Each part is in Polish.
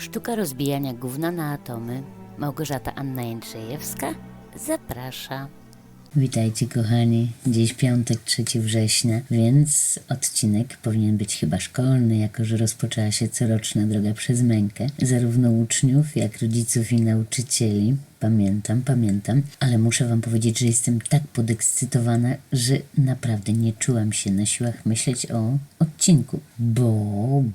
Sztuka rozbijania gówna na atomy. Małgorzata Anna Jędrzejewska zaprasza. Witajcie kochani, dziś piątek 3 września, więc odcinek powinien być chyba szkolny, jako że rozpoczęła się coroczna droga przez mękę, zarówno uczniów, jak rodziców i nauczycieli. Pamiętam, pamiętam, ale muszę wam powiedzieć, że jestem tak podekscytowana, że naprawdę nie czułam się na siłach myśleć o odcinku, bo,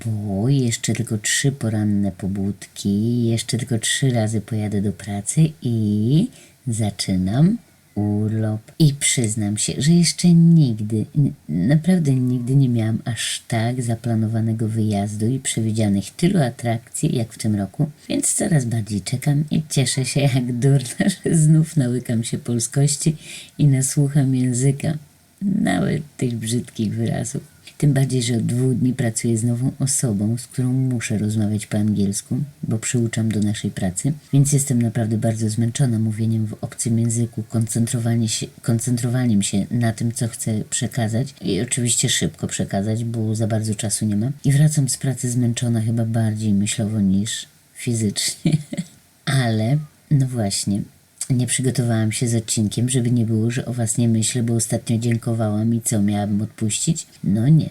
bo jeszcze tylko trzy poranne pobudki, jeszcze tylko trzy razy pojadę do pracy i zaczynam urlop. I przyznam się, że jeszcze nigdy, naprawdę nigdy nie miałam aż tak zaplanowanego wyjazdu i przewidzianych tylu atrakcji jak w tym roku, więc coraz bardziej czekam i cieszę się jak durna, że znów nałykam się polskości i nasłucham języka, nawet tych brzydkich wyrazów. Tym bardziej, że od dwóch dni pracuję z nową osobą, z którą muszę rozmawiać po angielsku, bo przyuczam do naszej pracy, więc jestem naprawdę bardzo zmęczona mówieniem w obcym języku, koncentrowanie się, koncentrowaniem się na tym, co chcę przekazać i oczywiście szybko przekazać, bo za bardzo czasu nie ma. I wracam z pracy zmęczona chyba bardziej myślowo niż fizycznie. Ale, no właśnie, nie przygotowałam się z odcinkiem, żeby nie było, że o was nie myślę, bo ostatnio dziękowałam i co, miałabym odpuścić? No nie.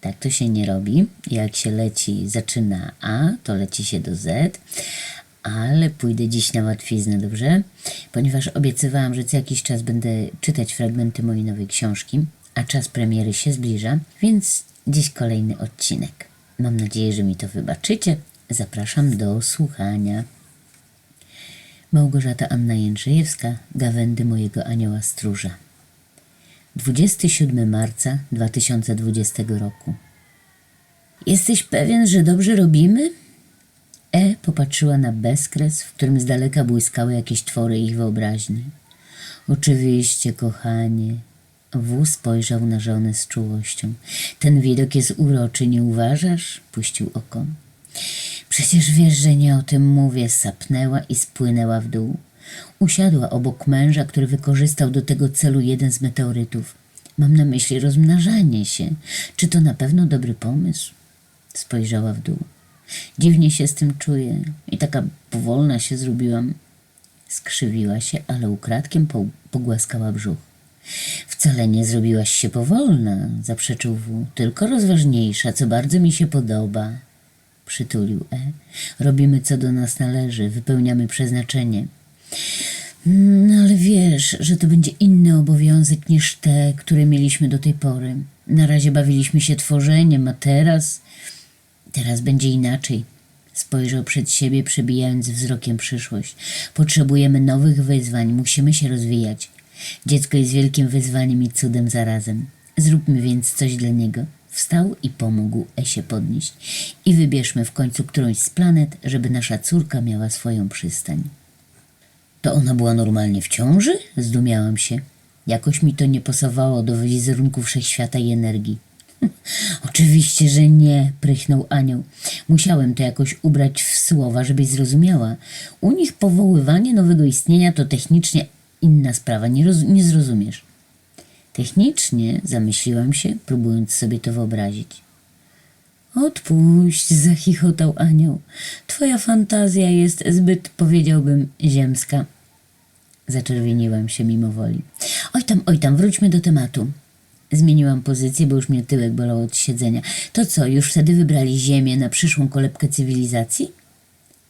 Tak to się nie robi. Jak się leci, zaczyna A, to leci się do Z. Ale pójdę dziś na łatwiznę, dobrze? Ponieważ obiecywałam, że co jakiś czas będę czytać fragmenty mojej nowej książki, a czas premiery się zbliża, więc dziś kolejny odcinek. Mam nadzieję, że mi to wybaczycie. Zapraszam do słuchania. Małgorzata Anna Jędrzejewska, Gawędy mojego anioła stróża. 27 marca 2020 roku. Jesteś pewien, że dobrze robimy? E popatrzyła na bezkres, w którym z daleka błyskały jakieś twory ich wyobraźni. Oczywiście, kochanie. W spojrzał na żonę z czułością. Ten widok jest uroczy, nie uważasz? Puścił oko. Przecież wiesz, że nie o tym mówię, sapnęła i spłynęła w dół. Usiadła obok męża, który wykorzystał do tego celu jeden z meteorytów. Mam na myśli rozmnażanie się. Czy to na pewno dobry pomysł? Spojrzała w dół. Dziwnie się z tym czuję i taka powolna się zrobiłam. Skrzywiła się, ale ukradkiem po, pogłaskała brzuch. Wcale nie zrobiłaś się powolna, zaprzeczył W, tylko rozważniejsza, co bardzo mi się podoba. Przytulił E. Robimy co do nas należy, wypełniamy przeznaczenie. No ale wiesz, że to będzie inny obowiązek niż te, które mieliśmy do tej pory. Na razie bawiliśmy się tworzeniem, a teraz. Teraz będzie inaczej. Spojrzał przed siebie, przebijając wzrokiem przyszłość. Potrzebujemy nowych wyzwań, musimy się rozwijać. Dziecko jest wielkim wyzwaniem i cudem zarazem. Zróbmy więc coś dla niego. Wstał i pomógł Esie podnieść. I wybierzmy w końcu którąś z planet, żeby nasza córka miała swoją przystań. To ona była normalnie w ciąży? Zdumiałam się. Jakoś mi to nie pasowało do wizerunku wszechświata i energii. Oczywiście, że nie, prychnął anioł. Musiałem to jakoś ubrać w słowa, żebyś zrozumiała. U nich powoływanie nowego istnienia to technicznie inna sprawa, nie, nie zrozumiesz. Technicznie zamyśliłam się, próbując sobie to wyobrazić. Odpuść, zachichotał anioł. Twoja fantazja jest zbyt, powiedziałbym, ziemska. Zaczerwieniłam się mimo woli. Oj tam, oj tam, wróćmy do tematu. Zmieniłam pozycję, bo już mnie tyłek bolał od siedzenia. To co, już wtedy wybrali Ziemię na przyszłą kolebkę cywilizacji?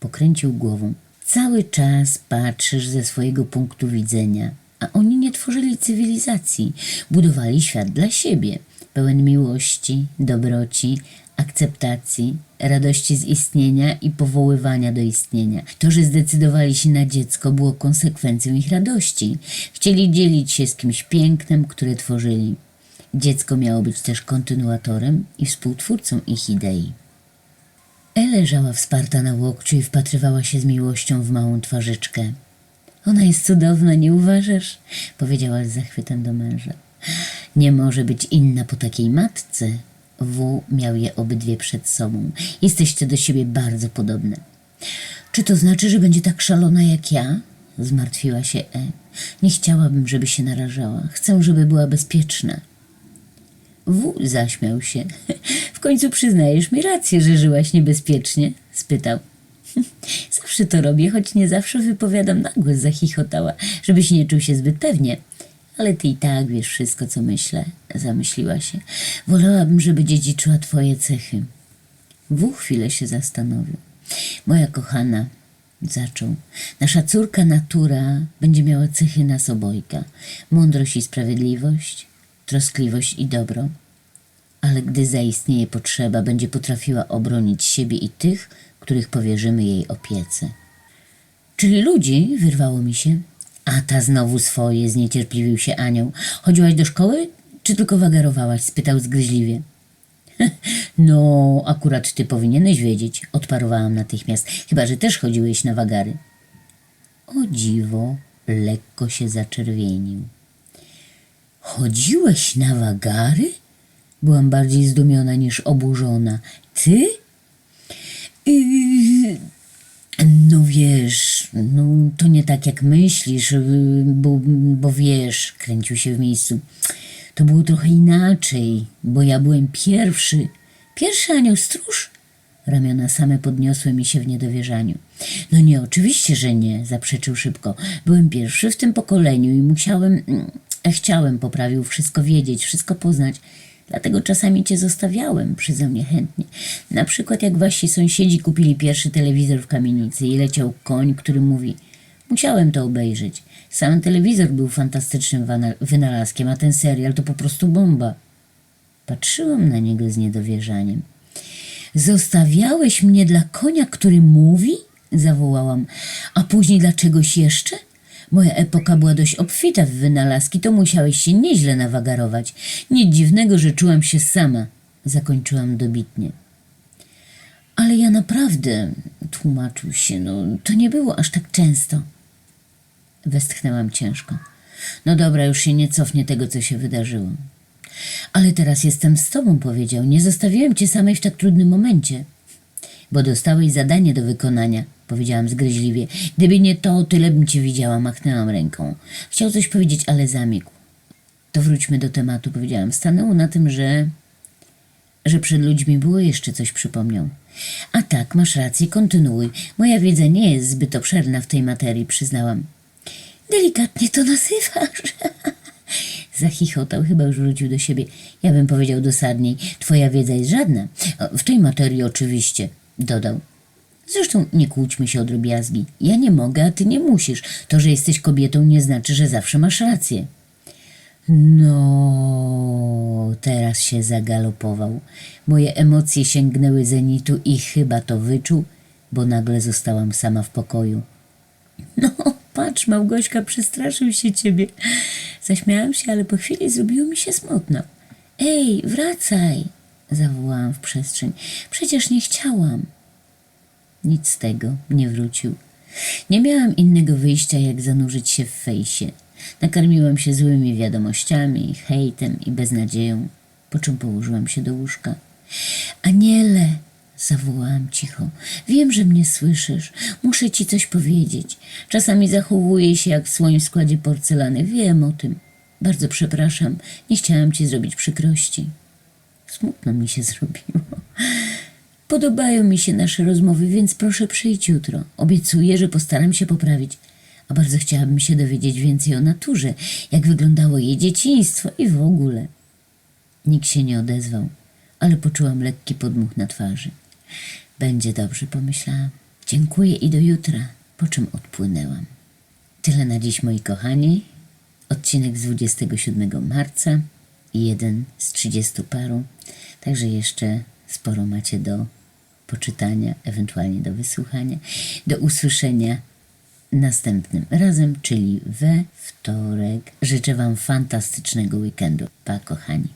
Pokręcił głową. Cały czas patrzysz ze swojego punktu widzenia, a oni nie tworzyli cywilizacji, budowali świat dla siebie, pełen miłości, dobroci, akceptacji, radości z istnienia i powoływania do istnienia. To, że zdecydowali się na dziecko, było konsekwencją ich radości. Chcieli dzielić się z kimś pięknem, które tworzyli. Dziecko miało być też kontynuatorem i współtwórcą ich idei. E leżała wsparta na łokciu i wpatrywała się z miłością w małą twarzyczkę. Ona jest cudowna, nie uważasz? Powiedziała z zachwytem do męża. Nie może być inna po takiej matce. W miał je obydwie przed sobą. Jesteście do siebie bardzo podobne. Czy to znaczy, że będzie tak szalona jak ja? Zmartwiła się E. Nie chciałabym, żeby się narażała. Chcę, żeby była bezpieczna. W zaśmiał się. W końcu przyznajesz mi rację, że żyłaś niebezpiecznie? spytał. Zawsze to robię, choć nie zawsze wypowiadam na głos, zachichotała, żebyś nie czuł się zbyt pewnie. Ale ty i tak wiesz wszystko, co myślę, zamyśliła się. Wolałabym, żeby dziedziczyła twoje cechy. W chwilę się zastanowił. Moja kochana, zaczął, nasza córka natura będzie miała cechy nas obojga. Mądrość i sprawiedliwość, troskliwość i dobro. Ale gdy zaistnieje potrzeba, będzie potrafiła obronić siebie i tych, których powierzymy jej opiece. Czyli ludzi, wyrwało mi się. A ta znowu swoje, zniecierpliwił się anioł. Chodziłaś do szkoły, czy tylko wagarowałaś? spytał zgryźliwie. No, akurat ty powinieneś wiedzieć, odparowałam natychmiast, chyba że też chodziłeś na wagary. O dziwo, lekko się zaczerwienił. Chodziłeś na wagary? Byłam bardziej zdumiona niż oburzona. Ty? Yy, no wiesz, no to nie tak jak myślisz, yy, bo, bo wiesz, kręcił się w miejscu. To było trochę inaczej, bo ja byłem pierwszy. Pierwszy anioł stróż? Ramiona same podniosły mi się w niedowierzaniu. No nie, oczywiście, że nie, zaprzeczył szybko. Byłem pierwszy w tym pokoleniu i musiałem, mm, chciałem, poprawił, wszystko wiedzieć, wszystko poznać. Dlatego czasami cię zostawiałem, przyznał niechętnie. Na przykład jak wasi sąsiedzi kupili pierwszy telewizor w kamienicy i leciał koń, który mówi Musiałem to obejrzeć. Sam telewizor był fantastycznym wynalazkiem, a ten serial to po prostu bomba. Patrzyłam na niego z niedowierzaniem. Zostawiałeś mnie dla konia, który mówi? Zawołałam. A później dla czegoś jeszcze? Moja epoka była dość obfita w wynalazki, to musiałeś się nieźle nawagarować. Nic dziwnego, że czułam się sama. Zakończyłam dobitnie. Ale ja naprawdę, tłumaczył się, no to nie było aż tak często. Westchnęłam ciężko. No dobra, już się nie cofnie tego, co się wydarzyło. Ale teraz jestem z tobą, powiedział. Nie zostawiłem cię samej w tak trudnym momencie. Bo dostałeś zadanie do wykonania, powiedziałam zgryźliwie. Gdyby nie to, tyle bym cię widziała, machnęłam ręką. Chciał coś powiedzieć, ale zamilkł. To wróćmy do tematu, powiedziałam. Stanęło na tym, że że przed ludźmi było jeszcze coś przypomniał. A tak, masz rację, kontynuuj. Moja wiedza nie jest zbyt obszerna w tej materii, przyznałam. Delikatnie to nazywasz. Zachichotał, chyba już wrócił do siebie. Ja bym powiedział dosadniej, twoja wiedza jest żadna. W tej materii oczywiście, dodał. Zresztą nie kłóćmy się o drobiazgi. Ja nie mogę, a ty nie musisz. To, że jesteś kobietą nie znaczy, że zawsze masz rację. No, teraz się zagalopował. Moje emocje sięgnęły zenitu i chyba to wyczuł, bo nagle zostałam sama w pokoju. No, patrz, Małgośka, przestraszył się ciebie. Zaśmiałam się, ale po chwili zrobiło mi się smutno. Ej, wracaj! Zawołałam w przestrzeń. Przecież nie chciałam. Nic z tego, nie wrócił. Nie miałam innego wyjścia, jak zanurzyć się w fejsie. Nakarmiłam się złymi wiadomościami, hejtem i beznadzieją, po czym położyłam się do łóżka. Aniele, zawołałam cicho, wiem, że mnie słyszysz. Muszę ci coś powiedzieć. Czasami zachowuję się jak w składzie porcelany. Wiem o tym. Bardzo przepraszam, nie chciałam ci zrobić przykrości. Smutno mi się zrobiło. Podobają mi się nasze rozmowy, więc proszę przyjdź jutro. Obiecuję, że postaram się poprawić. A bardzo chciałabym się dowiedzieć więcej o naturze, jak wyglądało jej dzieciństwo i w ogóle. Nikt się nie odezwał, ale poczułam lekki podmuch na twarzy. Będzie dobrze, pomyślałam. Dziękuję i do jutra, po czym odpłynęłam. Tyle na dziś, moi kochani. Odcinek z 27 marca jeden z 30 paru. Także jeszcze sporo macie do poczytania, ewentualnie do wysłuchania, do usłyszenia następnym razem, czyli we wtorek. Życzę Wam fantastycznego weekendu. Pa, kochani.